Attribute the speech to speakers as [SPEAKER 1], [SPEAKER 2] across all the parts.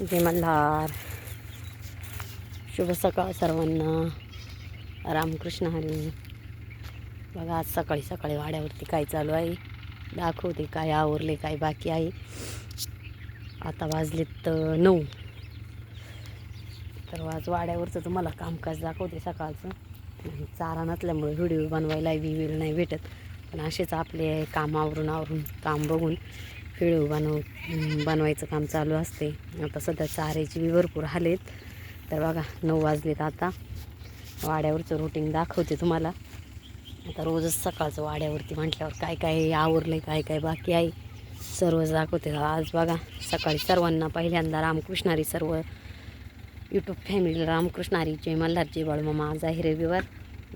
[SPEAKER 1] जय मल्हार शुभ सकाळ सर्वांना. रामकृष्ण हरी. बघा आज सकाळी सकाळी वाड्यावरती काय चालू आहे? दाखवते काय आवरले काय बाकी आहे. आता वाजलेत नऊ. तर आज वाड्यावरचं तुम्हाला कामकाज दाखवते सकाळचं. आणि चारा नसल्यामुळे व्हिडिओ बनवायला बी वेळ नाही भेटत. पण असेच आपले काम आवरून आवरून काम बघून पिळू बनव बनवायचं काम चालू असते. आता सध्या चाऱ्याची बी भरपूर हालेत. तर बघा नऊ वाजलेत आता. वाड्यावरचं रुटीन दाखवते तुम्हाला. आता रोजच सकाळचं वाड्यावरती म्हटल्यावर काय काय आवरलं काय काय बाकी आहे सर्वच दाखवते. आज बघा सकाळी सर्वांना पहिल्यांदा रामकृष्णारी सर्व यूट्यूब फॅमिली रामकृष्णारी जय मल्हार जय बाळूमामा. आज आहे रविवार.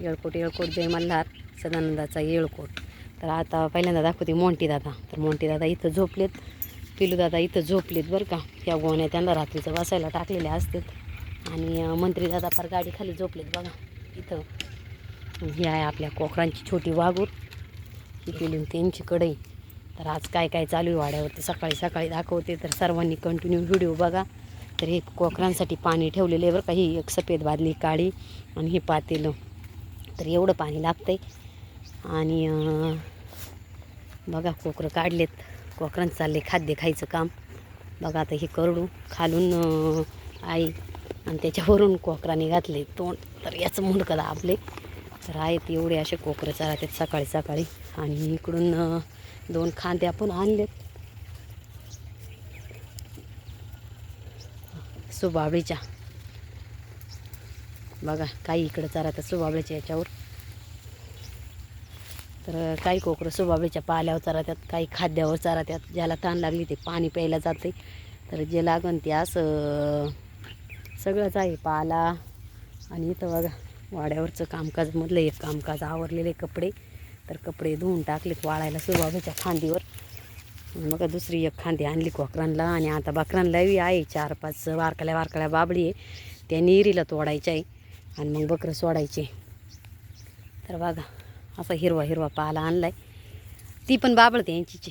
[SPEAKER 1] येळकोट येळकोट जय मल्हार. सदानंदाचा येळकोट. तर आता पहिल्यांदा दाखवते मोंटी दादा. तर मोंटी दादा इथं झोपलेत. पिलू दादा इथं झोपलेत बरं का. या गोण्या त्यांना रात्रीचं वासायला टाकलेल्या असतात. आणि मंत्री दादा फार गाडी खाली झोपलेत बघा. इथं. ही आहे आपल्या कोकरांची छोटी वाघूर. ही पिलू त्यांची कढई. तर आज काय काय चालू आहे वाड्यावरती सकाळी सकाळी दाखवते. तर सर्वांनी कंटिन्यू व्हिडिओ बघा. तर हे कोकरांसाठी पाणी ठेवलेलं आहे बरं का. ही एक सफेद बादली काळी आणि हे पातेलं. तर एवढं पाणी लागतंय. आणि बघा कोकरं काढलेत. कोकरांचं चालले खाद्य खायचं काम. बघा आता हे करडू खालून आई आणि त्याच्यावरून कोकराने घातले तोंड. तर याचं मुंडकं आपले तर आहेत एवढे असे कोकरं चालतात सकाळी सकाळी. आणि इकडून दोन खांदे आपण आणलेत. सुबाबळीच्या. बघा काही इकडं चालतात सुबाबळीच्या याच्यावर. तर काही कोकरं सुबाबेच्या पाल्यावर चालतात काही खाद्यावर चालतात ज्याला ताण लागली ते पाणी प्यायला जाते. तर जे लागन ते असं सगळंच आहे पाला. आणि इथं बघा वाड्यावरचं कामकाजमधलं एक कामकाज आवरलेले कपडे. तर कपडे धुवून टाकलेत वाळायला सुबाबेच्या खांदीवर. मग दुसरी एक खांदी आणली कोकरांना आणि आता बकरांना आहे चार पाच वारकल्या वारकल्या बाबडी आहे. त्या निरीला तोडायच्या आहे. आणि मग बकरं सोडायचे. तर बघा असा हिरवा हिरवा पाला आणलाय. ती पण बाबळते यांचीची.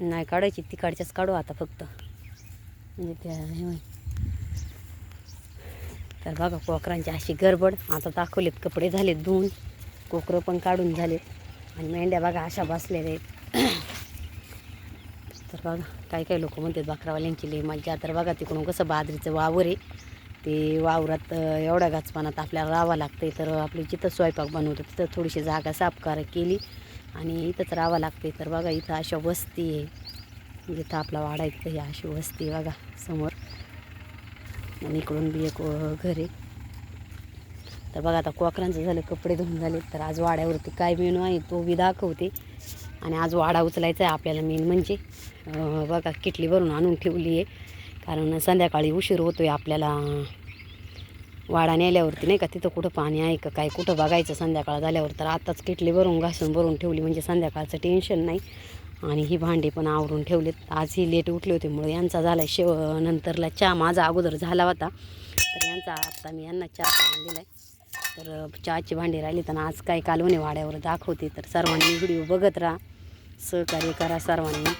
[SPEAKER 1] नाही काढायची तिकडच्याच काढू आता फक्त. म्हणजे त्या तर बघा कोकरांची अशी गडबड. आता दाखवलेत कपडे झालेत धुवून. कोकरं पण काढून झालेत. आणि मेंढ्या बघा अशा बसलेल्या आहेत. तर बघा काही काही लोक म्हणतात बकरावाल्यांची लई मज्जा. तर बघा तिकडून कसं बाजरीचं वावर आहे. ते वावरात एवढ्या गाचपानात आपल्याला राहावं लागते तर आपली जिथं स्वयंपाक बनवतो तिथं थोडीशी जागा साफकार केली आणि इथंच राहावं लागते तर बघा इथं अशा वस्ती आहे. जिथं आपला वाडा आहे ही अशी वस्ती आहे बघा समोर. आणि इकडून बी एक घर आहे. तर बघा आता कोकरांचं झालं कपडे धुवून झाले तर आज वाड्यावरती काय मेनू आहे तो बी दाखवते. आणि आज वाडा उचलायचा आहे आपल्याला मेन म्हणजे. बघा किटली भरून आणून ठेवली आहे. कारण संध्याकाळी उशीर होतो आहे आपल्याला. वाडा नेल्यावरती नाही का तिथं कुठं पाणी आहे का काय कुठं बघायचं संध्याकाळ झाल्यावर तर आत्ताच किटली भरून घासून भरून ठेवली म्हणजे संध्याकाळचं टेन्शन नाही. आणि ही भांडी पण आवरून ठेवलेत. आज ही लेट उठली होती मुळे यांचा झाला शेव नंतरला चहा माझा अगोदर झाला होता. तर यांचा आत्ता मी यांना चहा करून दिला आहे तर चहाची भांडी राहिली तर आज काय कालवणे वाड्यावर दाखवते. तर सर्वांनी व्हिडिओ बघत राहा. सहकार्य करा सर्वांनी.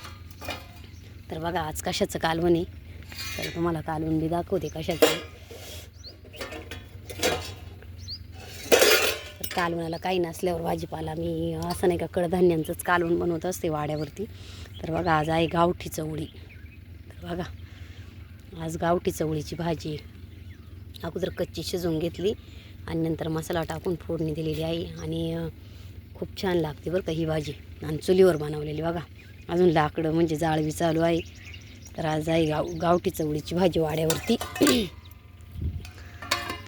[SPEAKER 1] तर बघा आज कशाचं कालवण तर तुम्हाला कालवण मी दाखवते कशाचं. तर कालवणाला काही नसल्यावर भाजीपाला मी असं नाही का कडधान्यांचंच कालवण बनवत असते वाड्यावरती. तर बघा आज आहे गावठी चवळी. तर बघा आज गावठी चवळीची भाजी. अगोदर कच्ची शिजवून घेतली आणि नंतर मसाला टाकून फोडणी दिलेली आहे आणि खूप छान लागते बरं का ही भाजी. आणि चुलीवर बनवलेली बघा. अजून लाकडं म्हणजे जाळवी चालू आहे. तर आज आहे गाव गावठी चवळीची भाजी वाड्यावरती.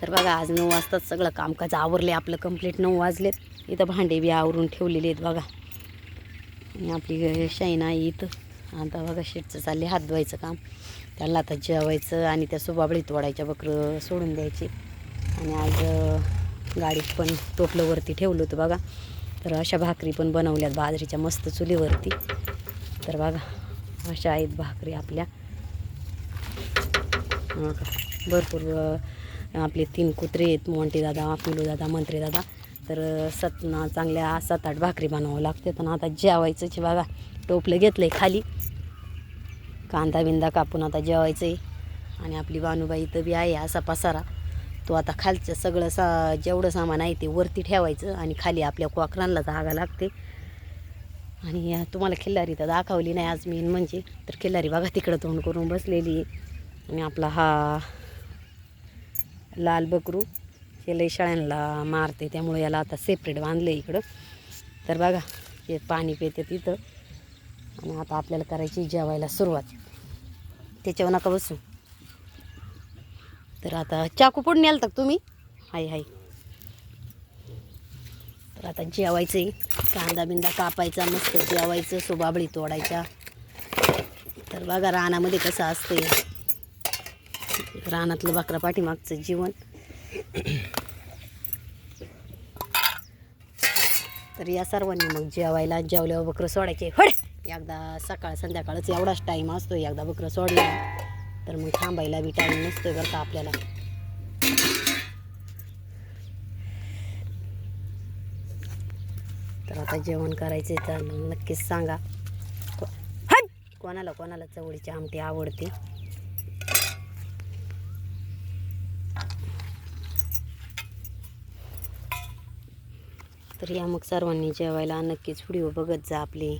[SPEAKER 1] तर बघा आज नऊ वाजताच सगळं कामकाज आवरले आपलं कंप्लीट नऊ वाजलेत. इथं भांडे बी आवरून ठेवलेले आहेत बघा. आपली शाईन आहे इथं. आता बघा शेटचं चालले हात धुवायचं काम. त्याला आता जेवायचं आणि त्या सुबाबळी तोडायच्या बकरं सोडून द्यायची. आणि आज गाडीत पण टोपलंवरती ठेवलं होतं बघा. तर अशा भाकरी पण बनवल्यात बाजरीच्या मस्त चुलीवरती. तर बघा अशा आहेत भाकरी आपल्या. भरपूर आपले तीन कुत्रे आहेत मोंटी दादा पिलू दादा मंत्री दादा. तर सतना सत ना चांगल्या सात आठ भाकरी बनवावं लागते पण आता जेवायचंच बघा. टोपलं घेतलं आहे खाली. कांदा बिंदा कापून आता जेवायचं आहे. आणि आपली बानूबाई तर बी आहे असा पसारा. तो आता खालचं सगळं सा जेवढं सामान आहे ते वरती ठेवायचं आणि खाली आपल्या कोकरांना जागा लागते. आणि तुम्हाला खिल्लारी तर दाखवली नाही आज मेन म्हणजे तर खिल्लारी बघा तिकडं तोंड करून बसलेली. आणि आपला हा लाल बकरू हे लई शाळ्यांना मारते त्यामुळे याला आता सेपरेट बांधलं इकडं. तर बघा हे पाणी पिते तिथं. आणि आता आपल्याला करायची जेवायला सुरुवात. त्याच्यावर नका बसू. तर आता चाकू पुढून न्याल तर तुम्ही? हाय हाय. तर आता जेवायचं आहे कांदा बिंदा कापायचा मस्त जेवायचं सुबाबळी तोडायच्या. तर बघा रानामध्ये कसं असते रानातलं बकरा पाठीमागचं जीवन. तर या सर्वांनी मग जेवायला जेवल्यावर बकरं सोडायचे. हड एकदा सकाळ संध्याकाळच एवढाच टाईम असतो एकदा बकरं सोडला तर मग थांबायला बी टाईम नसतो बरं का आपल्याला. तर आता जेवण करायचे तर नक्कीच सांगा. कोणाला कोणाला चवळीची आमटी आवडते? तर या मग सर्वांनी जेवायला नक्कीच व्हिडिओ बघत जा आपले.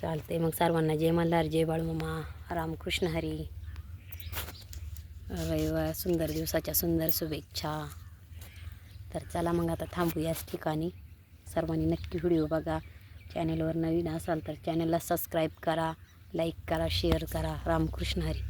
[SPEAKER 1] चालते मग सर्वांना जय मल्हार जय बाळूमामा रामकृष्ण हरी. रविवार सुंदर दिवसाच्या सुंदर शुभेच्छा. तर चला मग आता थांबू याच ठिकाणी. सर्वांनी नक्की व्हिडिओ बघा. चॅनेलवर नवीन असाल तर चॅनलला सबस्क्राईब करा लाईक करा शेअर करा. रामकृष्ण हरी.